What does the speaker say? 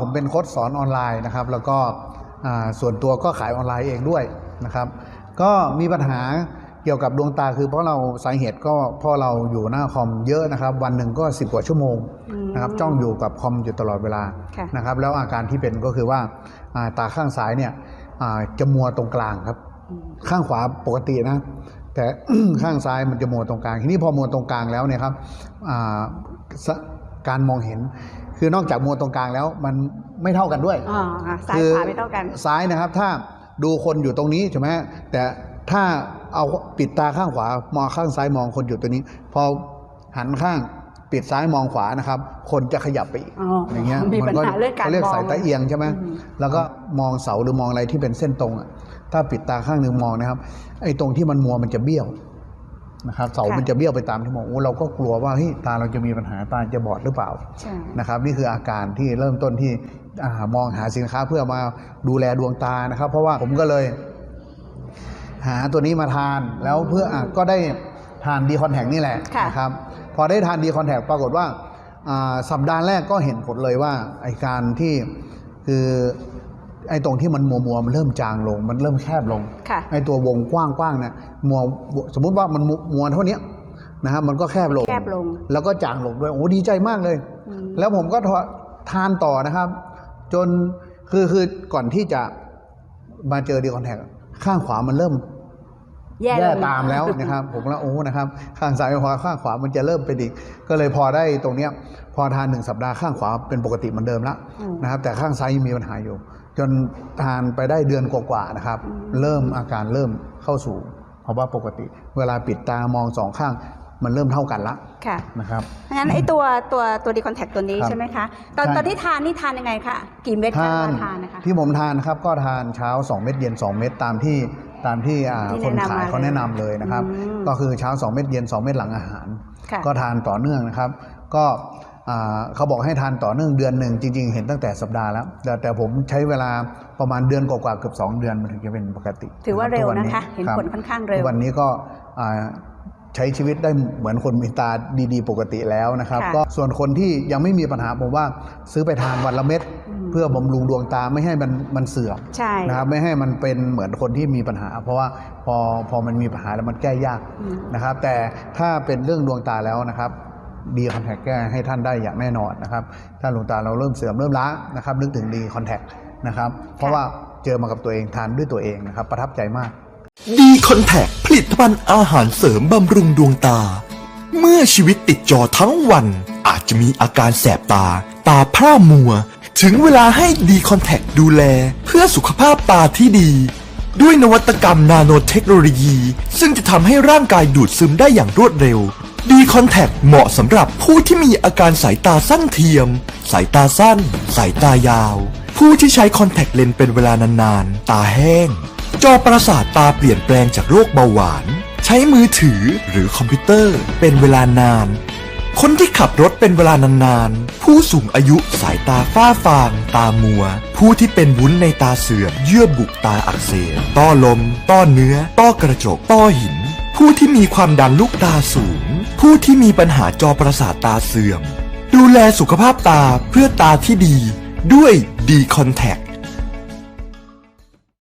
ผมเป็นโค้ชสอนออนไลน์นะครับ แล้วก็อ่าส่วนตัวก็ขายออนไลน์เองด้วยนะครับ ก็มีปัญหาเกี่ยวกับดวงตาคือเพราะเราสาเหตุก็เพราะเราอยู่หน้าคอมเยอะนะครับ วันหนึ่งก็ 10 กว่าชั่วโมงอืมนะครับจ้องอยู่กับคอมอยู่ตลอดเวลาค่ะนะครับแล้วอาการที่เป็นก็คือว่าอ่าตาข้างซ้ายเนี่ยอ่าจะมัวตรงกลางครับอืมข้างขวาปกตินะแต่ข้างซ้ายมันจะมัวตรงกลาง ทีนี้พอมัวตรงกลางแล้วเนี่ยครับอ่าสการมองเห็น คือนอกจากมัวตรงกลางแล้วมันไม่เท่ากันด้วยอ๋ออะซ้ายคือขวาไม่เท่ากัน ซ้ายนะครับ ถ้าดูคนอยู่ตรงนี้ใช่ไหมแต่ถ้าเอาปิดตาข้างขวามองข้างซ้ายมองคนอยู่ตรงนี้ พอหันข้างปิดซ้ายมองขวานะครับ คนจะขยับไปอีกอ๋อออย่างเงี้ยมีปัญหาก็เรื่องการเขาเรียกมองสายตาเอียงใช่ไหมอืมแล้วก็มองเสาหรือมองอะไรที่เป็นเส้นตรงอะถ้าปิดตาข้างหนึ่งมองนะครับ ไอ้ตรงที่มันมัวมันจะเบี้ยว นะครับเสาค่ะมันจะเบี้ยวไปตามที่มองโอ้เราก็กลัวว่าเฮ้ยตาเราจะมีปัญหาตาจะบอดหรือเปล่าใช่นะครับนี่คืออาการที่เริ่มต้นที่อามองหาสินค้าเพื่อมาดูแลดวงตานะครับ เพราะว่าผมก็เลย หาตัวนี้มาทานแล้วเพื่ออะก็ได้ทานดีคอนแทคนี่แหละค่ะนะครับพอได้ทานดีคอนแทคปรากฏว่าอ่าสัปดาห์แรกก็เห็นผลเลยว่าไอการที่คือ ไอตรงที่มันมัวมัวๆมันเริ่มจางลง มันเริ่มแคบลงค่ะไอตัววงกว้างๆเนี่ยมัวสมมุติว่ามันมัวมัวเท่าเนี้ยนะครับมันก็แคบลงแคบลง แล้วก็จางลงด้วยโอ้ดีใจมากเลยอืมแล้วผมก็ทอทานต่อนะครับ จนคือคือก่อนที่จะมาเจอดีคอนแทคข้างขวามันเริ่มแย่ลงตามแล้วนะครับ ผมแล้วโอ้นะครับข้างซ้ายไม่พอข้างขวามันจะเริ่มเป็นอีก ก็เลยพอได้ตรงเนี้ยพอทานหนึ่งสัปดาห์ข้างขวาเป็นปกติเหมือนเดิมแล้วอืมนะครับ แต่ข้างซ้ายยังมีปัญหาอยู่ จนทานไปได้เดือนกว่าๆนะครับอืมเริ่มอาการเริ่มเข้าสู่ภาวะปกติ เวลาปิดตามองสองข้างมันเริ่มเท่ากันละค่ะนะครับงั้นไอตัวตัวตัวดีคอนแทคตัวนี้ครับใช่ไหมคะ ตอนใช่ตอนที่ทานนี่ทานยังไงคะกี่เม็ดคะทานเวลทานนะคะที่ผมทานนะครับก็ทานเช้า 2 เม็ดเย็น 2 เม็ดตามที่ตามที่อ่าที่คนแนะนำขายมาเขาแนะนำเลยนะครับอืมก็คือเช้า 2 เม็ดเย็น 2 เม็ดหลังอาหารค่ะก็ทานต่อเนื่องนะครับ ก็อ่า เขาบอกให้ทานต่อเนื่องเดือนหนึ่งจริง ๆ เห็นตั้งแต่สัปดาห์แล้ว แต่แต่ผมใช้เวลาประมาณเดือนกว่าๆเกือบ2 เดือนมันถึงจะเป็นปกติ ถือว่าเร็วทุกนะคะ เห็นรับผลค่อนข้างเร็วทุกวันนี้ก็อ่าใช้ชีวิตได้เหมือนคนมีตาดีๆ ปกติแล้วนะครับค่ะก็ส่วนคนที่ยังไม่มีปัญหาผมว่าซื้อไปทานวันละเม็ดอืมเพื่อบำรุงดวงตาไม่ให้มันมันเสื่อมใช่นะครับไม่ให้มันเป็นเหมือนคนที่มีปัญหา เพราะว่าพอพอมันมีปัญหาแล้วมันแก้ยากอืมนะครับ แต่ถ้าเป็นเรื่องดวงตาแล้วนะครับ ดีคอนแทคแก้ให้ท่านได้อย่างแน่นอนนะครับถ้าดวงตาเราเริ่มเสื่อมเริ่มล้านะครับนึกถึงดีคอนแทคนะครับเพราะว่าเจอมากับตัวเองทานด้วยตัวเองนะครับประทับใจมากดีคอนแทคผลิตภัณฑ์อาหารเสริมบำรุงดวงตา เมื่อชีวิตติดจอทั้งวัน อาจจะมีอาการแสบตา ตาพร่ามัว ถึงเวลาให้ดีคอนแทคดูแล เพื่อสุขภาพตาที่ดี ด้วยนวัตกรรมนาโนเทคโนโลยี ซึ่งจะทำให้ร่างกายดูดซึมได้อย่างรวดเร็ว ดีคอนแทคเหมาะสำหรับผู้ที่มีอาการสายตาสั้นเทียม สายตาสั้น สายตายาว ผู้ที่ใช้คอนแทคเลนส์เป็นเวลานานๆ ตาแห้ง จอประสาทตาเปลี่ยนแปลงจากโรคเบาหวาน ใช้มือถือหรือคอมพิวเตอร์ เป็นเวลานาน คนที่ขับรถเป็นเวลานานๆ ผู้สูงอายุสายตาฝ้าฟาง ตามัว ผู้ที่เป็นวุ้นในตาเสื่อมเยื่อบุตาอักเสบต้อลม ต้อเนื้อ ต้อกระจก ต้อหิน ผู้ที่มีความดันลูกตาสูง ผู้ที่มีปัญหาจอประสาทตาเสื่อม ดูแลสุขภาพตาเพื่อตาที่ดีด้วยดีคอนแทค